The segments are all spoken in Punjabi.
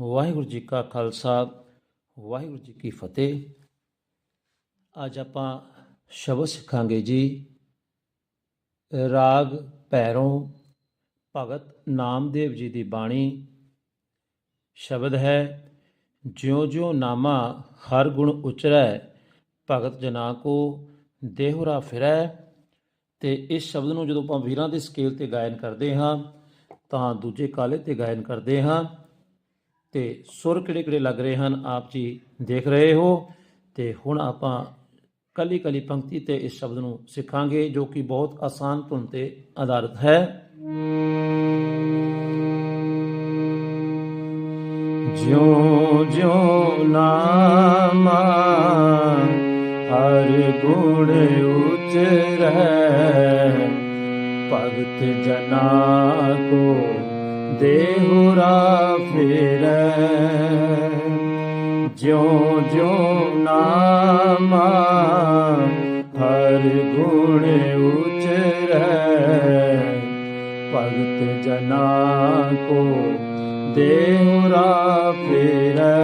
ਵਾਹਿਗੁਰੂ ਜੀ ਕਾ ਖਾਲਸਾ, ਵਾਹਿਗੁਰੂ ਜੀ ਕੀ ਫਤਿਹ। ਅੱਜ ਆਪਾਂ ਸ਼ਬਦ ਸਿੱਖਾਂਗੇ ਜੀ, ਰਾਗ ਪੈਰੋਂ ਭਗਤ ਨਾਮਦੇਵ ਜੀ ਦੀ ਬਾਣੀ। ਸ਼ਬਦ ਹੈ ਜਿਉ ਜਿਉ ਨਾਮਾ ਹਰ ਗੁਣ ਉਚਰੈ, ਭਗਤ ਜਨਾ ਕੋ ਦੇਹੁਰਾ ਫਿਰੈ। ਤੇ ਇਸ ਸ਼ਬਦ ਨੂੰ ਜਦੋਂ ਆਪਾਂ ਵੀਰਾਂ ਦੇ ਸਕੇਲ ਤੇ ਗਾਇਨ ਕਰਦੇ ਹਾਂ, ਤਾਂ ਦੂਜੇ ਕਾਲੇ ਤੇ ਗਾਇਨ ਕਰਦੇ ਹਾਂ। ਤੇ ਸੁਰ ਕਿਹੜੇ ਕਿਹੜੇ ਲੱਗ ਰਹੇ ਹਨ, ਆਪ ਜੀ ਦੇਖ ਰਹੇ ਹੋ। ਤੇ ਹੁਣ ਆਪਾਂ ਕੱਲੀ ਕੱਲੀ ਪੰਕਤੀ ਤੇ ਇਸ ਸ਼ਬਦ ਨੂੰ ਸਿੱਖਾਂਗੇ, ਜੋ ਕਿ ਬਹੁਤ ਆਸਾਨ ਧੁਨ ਤੇ ਆਧਾਰਿਤ ਹੈ। ਜਿਉ ਜਿਉ ਨਾਮਾ ਹਰ ਗੁਣ ਉਚਰੈ ਭਗਤ ਜਨਾ ਕੋ ਦੇਹੁਰਾ ਫਿਰੈ। ਜਿਉ ਜਿਉ ਨਾਮਾ ਹਰ ਗੁਣ ਉਚਰੈ ਭਗਤ ਜਨਾ ਕੋ ਦੇਹੁਰਾ ਫਿਰੈ।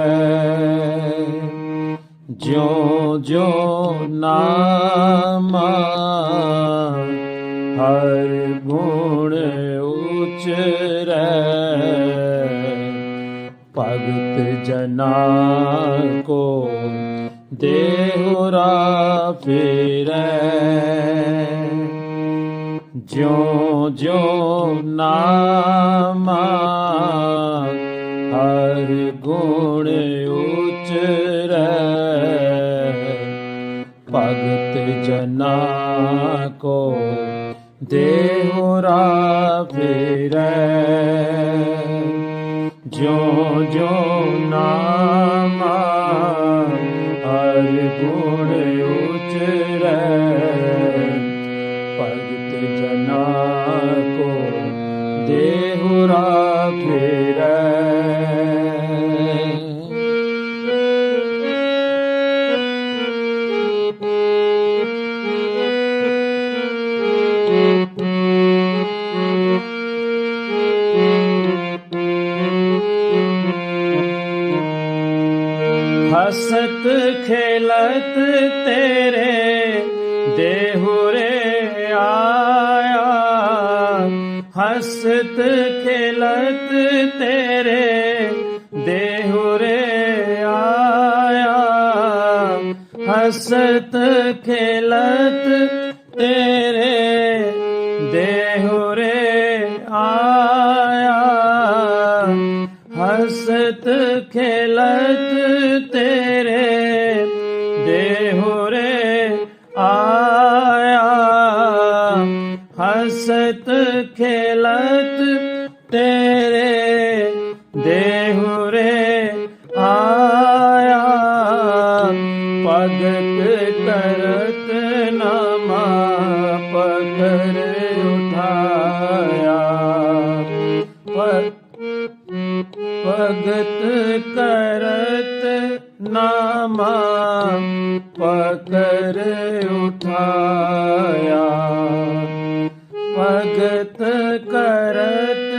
ਜਿਉ ਜਿਉ ਨਾਮਾ ਹਰ ਗੁਣ ਉਚਰੈ ਜਨਾ ਕੋ ਦੇਹੁਰਾ ਫਿਰੈ। ਜਿਉ ਜਿਉ ਨਾਮਾ ਹਰ ਗੁਣ ਉਚਰੈ। ਭਗਤ ਜਨਾ ਕੋ ਦੇਹੁਰਾ ਫਿਰੈ। ਜੋ ਜਿਉ ਨਾਮਾ ਹਰ ਗੁਣ ਉਚਰੈ ਭਗਤ ਜਨਾ ਕੋ ਦੇਹੁਰਾ ਫਿਰੈ ਹਸਤ ਖੇਲਤ ਤੇਰੇ ਦੇਹੁਰੇ ਆਇਆ ਹਸਤ ਖੇਲਤ ਤੇਰੇ ਦੇਹੁਰੇ ਆਇਆ ਹਸਤ ਖੇਲਤ ਤੇਰੇ ਦੇਹੁਰੇ ਆਇਆ ਹਸਤ भगत करत नामा पकर उठाया। भगत करत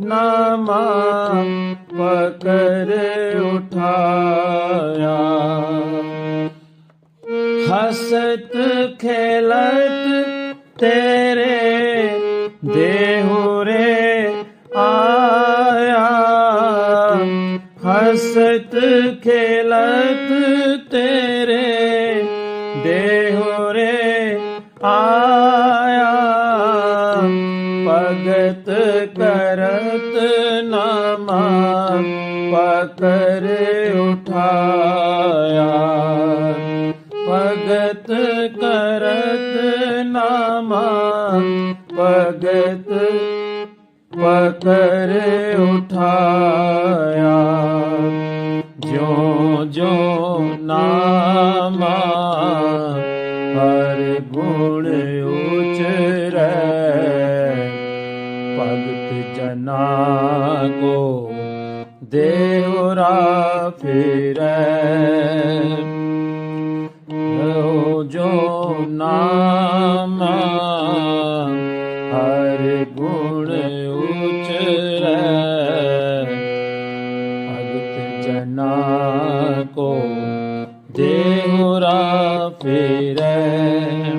नामा पकर उठाया। हसत खेलत ते खेलत तेरे देहो रे आया। भगत करत नामा पकर उठाया। भगत करत नामा भगत पकर उठाया। ਨਾਮਾ ਹਰ ਗੁਣ ਉਚਰੈ ਭਗਤ ਜਨਾ ਕੋ ਦੇਹੁਰਾ ਫਿਰੈ। ਹੋ ਜੋ ਨਾ ਜਨਾ ਕੋ ਦੇਹੁਰਾ ਫੇਰੇ।